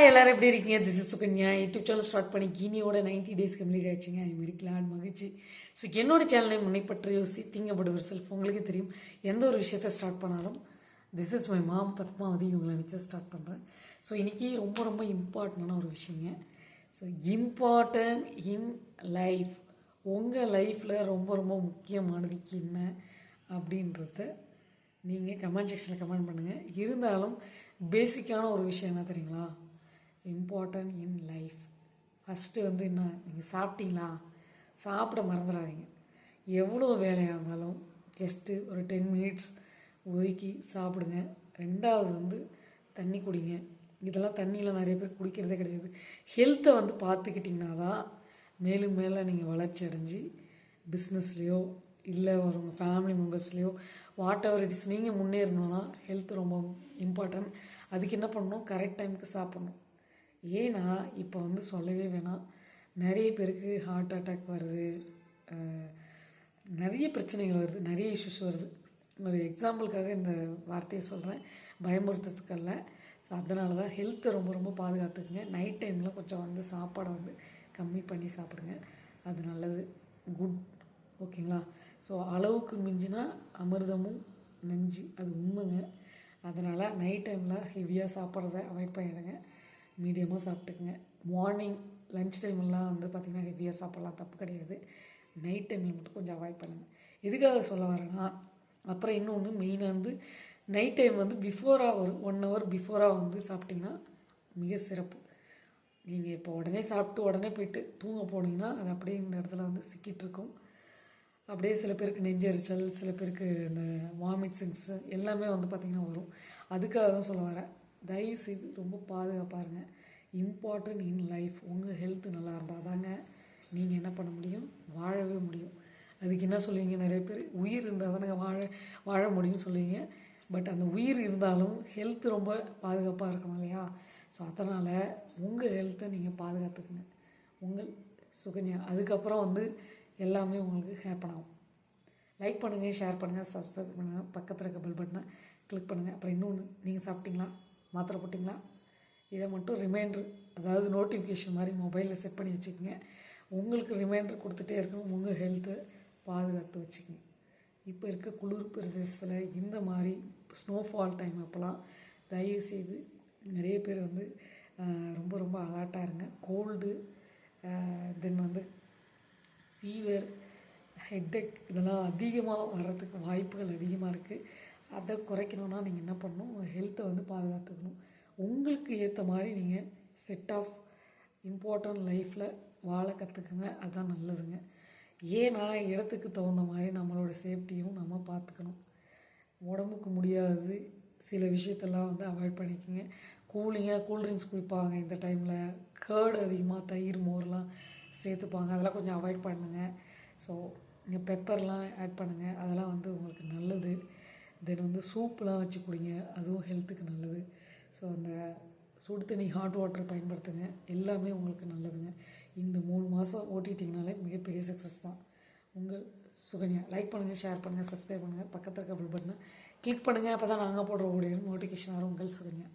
Hi எல்லோரும் எப்படி இருக்கீங்க? This is Sukanya. YouTube channel start பண்ணி கீனியோட நைன்டி டேஸ் கம்ப்ளீட் ஆச்சுங்க. ஐ மாரி கிளாட் மகிழ்ச்சி. ஸோ என்னோட சேனலை முன்னைப்பற்ற யோசி திங்க் அபவுட் ஒரு செல்ஃப் உங்களுக்கு தெரியும். எந்த ஒரு விஷயத்தை ஸ்டார்ட் பண்ணாலும் this is my mom Padmavathi இவங்களை வச்சு ஸ்டார்ட் பண்ணுறேன் ஸோ இன்றைக்கி ரொம்ப ரொம்ப இம்பார்ட்டண்டான ஒரு விஷயங்க. ஸோ இம்பார்ட்டன்ட் இன் லைஃப் உங்கள் லைஃப்பில் ரொம்ப ரொம்ப முக்கியமானதுக்கு என்ன அப்படின்றத நீங்கள் கமெண்ட் செக்ஷனில் கமெண்ட் பண்ணுங்கள் இருந்தாலும் பேசிக்கான ஒரு விஷயம் என்ன தெரியுங்களா? இம்பார்ட்டன்ட் இன் லைஃப் ஃபஸ்ட்டு வந்து என்ன நீங்கள் சாப்பிட்டீங்களா? சாப்பிட மறந்துடாதீங்க. எவ்வளோ வேலையாக இருந்தாலும் ஜஸ்ட்டு ஒரு டென் மினிட்ஸ் ஒதுக்கி சாப்பிடுங்க. ரெண்டாவது வந்து தண்ணி குடிங்க. இதெல்லாம் தண்ணியில் நிறைய பேர் குடிக்கிறதே கிடையாது. ஹெல்த்தை வந்து பார்த்துக்கிட்டிங்கன்னா தான் மேலும் மேலே நீங்கள் வளர்ச்சி அடைஞ்சு பிஸ்னஸ்லேயோ இல்லை ஒரு உங்கள் ஃபேமிலி மெம்பர்ஸ்லேயோ வாட் எவர் இட்ஸ் நீங்கள் முன்னேறணும்னா ஹெல்த் ரொம்ப இம்பார்ட்டன்ட் அதுக்கு என்ன பண்ணணும்? கரெக்ட் டைமுக்கு சாப்பிட்ணும். ஏன்னா இப்போ வந்து சொல்லவே வேணாம். நிறைய பேருக்கு ஹார்ட் அட்டாக் வருது. நிறைய பிரச்சனைகள் வருது. நிறைய இஷ்யூஸ் வருது. ஒரு எக்ஸாம்பிளுக்காக இந்த வார்த்தையை சொல்கிறேன் பயமுறுத்துறதுக்கல்ல. ஸோ அதனால தான் ஹெல்த்தை ரொம்ப ரொம்ப பாதுகாத்துக்குங்க. நைட் டைமில் கொஞ்சம் வந்து சாப்பாடை வந்து கம்மி பண்ணி சாப்பிடுங்க. அது நல்லது. குட் ஓகேங்களா ஸோ அளவுக்கு மிஞ்சினா அமிர்தமும் நஞ்சு. அது உண்மைங்க. அதனால் நைட் டைமில் ஹெவியாக சாப்பிட்றத அவாய்ட் பண்ணிடுங்க. மீடியமாக சாப்பிட்டுக்குங்க. மார்னிங் லஞ்ச் டைம்லாம் வந்து பார்த்திங்கன்னா ஹெவியாக சாப்பிட்லாம். தப்பு கிடையாது. நைட் டைமில் மட்டும் கொஞ்சம் அவாய்ட் பண்ணுங்கள் எதுக்காக சொல்ல வரேன்னா அப்புறம் இன்னொன்று மெயினாக வந்து நைட் டைம் வந்து பிஃபோராக ஒரு ஒன் ஹவர் பிஃபோராக வந்து சாப்பிட்டிங்கன்னா மிக சிறப்பு. நீங்கள் இப்போ உடனே சாப்பிட்டு உடனே போயிட்டு தூங்க போனீங்கன்னா அது அப்படியே இந்த இடத்துல வந்து சிக்கிட்டு இருக்கும். அப்படியே சில பேருக்கு நெஞ்செரிச்சல் சில பேருக்கு இந்த வாமிட் சென்ஸ் எல்லாமே வந்து பார்த்திங்கன்னா வரும். அதுக்காக தான் சொல்ல வரேன். தயவு செய்து ரொம்ப பாதுகாப்பாக இருங்க இம்பார்ட்டன்ட் இன் லைஃப் உங்கள் ஹெல்த் நல்லா இருந்தால் தாங்க நீங்கள் என்ன பண்ண முடியும்? வாழவே முடியும். அதுக்கு என்ன சொல்லுவீங்க? நிறைய பேர் உயிர் இருந்தால் தானே வாழ வாழ முடியும்னு சொல்லுவீங்க. பட் அந்த உயிர் இருந்தாலும் ஹெல்த் ரொம்ப பாதுகாப்பாக இருக்கணும் இல்லையா? ஸோ அதனால் உங்கள் ஹெல்த்தை நீங்கள் பாதுகாத்துக்குங்க. உங்கள் சுகன்யா. அதுக்கப்புறம் வந்து எல்லாமே உங்களுக்கு ஹேப்பன் ஆகும். லைக் பண்ணுங்கள் ஷேர் பண்ணுங்கள் சப்ஸ்கிரைப் பண்ணுங்கள் பக்கத்தில் இருக்க பெல் பட்டனை கிளிக் பண்ணுங்கள் அப்புறம் இன்னொன்று நீங்கள் சாப்பிட்டீங்களா? மாத்திரை போட்டிங்களா? இதை மட்டும் ரிமைண்டர் அதாவது நோட்டிஃபிகேஷன் மாதிரி மொபைலில் செட் பண்ணி வச்சுக்கோங்க. உங்களுக்கு ரிமைண்டர் கொடுத்துட்டே இருக்கணும். உங்கள் ஹெல்த்தை பாதுகாத்து வச்சுக்கோங்க. இப்போ இருக்க குளிர் பிரதேசத்தில் இந்த மாதிரி ஸ்னோஃபால் டைம் அப்போலாம் தயவு செய்து நிறைய பேர் வந்து ரொம்ப ரொம்ப அலர்ட்டாக இருங்க. கோல்டு தென் வந்து ஃபீவர் ஹெட்டேக் இதெல்லாம் அதிகமாக வர்றதுக்கு வாய்ப்புகள் அதிகமாக இருக்குது அதை குறைக்கணும்னா நீங்கள் என்ன பண்ணணும்? உங்கள் ஹெல்த்தை வந்து பாதுகாத்துக்கணும். உங்களுக்கு ஏற்ற மாதிரி நீங்கள் செட் ஆஃப் இம்பார்ட்டன்ட் லைஃப்பில் வாழ கற்றுக்குங்க அதுதான் நல்லதுங்க. ஏன்னா இடத்துக்கு தகுந்த மாதிரி நம்மளோட சேஃப்டியும் நம்ம பார்த்துக்கணும் உடம்புக்கு முடியாதது சில விஷயத்தெல்லாம் வந்து அவாய்ட் பண்ணிக்கோங்க. கூலிங்காக கூல்ட்ரிங்க்ஸ் குடிப்பாங்க இந்த டைமில் கேர்டு அதிகமாக தயிர் மோர்லாம் சேர்த்துப்பாங்க. அதெல்லாம் கொஞ்சம் அவாய்ட் பண்ணுங்கள் ஸோ இங்கே பெப்பர்லாம் ஆட் பண்ணுங்கள் அதெல்லாம் வந்து வந்து சூப்லாம் வச்சு குடிங்க. அதுவும் ஹெல்த்துக்கு நல்லது. ஸோ அந்த சுடு தண்ணி ஹாட் வாட்டர் பயன்படுத்துங்க. எல்லாமே உங்களுக்கு நல்லதுங்க. இந்த மூணு மாதம் ஓட்டிட்டிங்கனாலே மிகப்பெரிய சக்ஸஸ் தான். உங்கள் சுகன்யா. லைக் பண்ணுங்கள் ஷேர் பண்ணுங்கள் சப்ஸ்கிரைப் பண்ணுங்கள் பக்கத்தில் இருக்க பில் பட்டனை கிளிக் பண்ணுங்கள் அப்போ தான் நாங்கள் போடுற ஓடியோ நோட்டிஃபிகேஷன் வரும். உங்கள் சுகன்யா.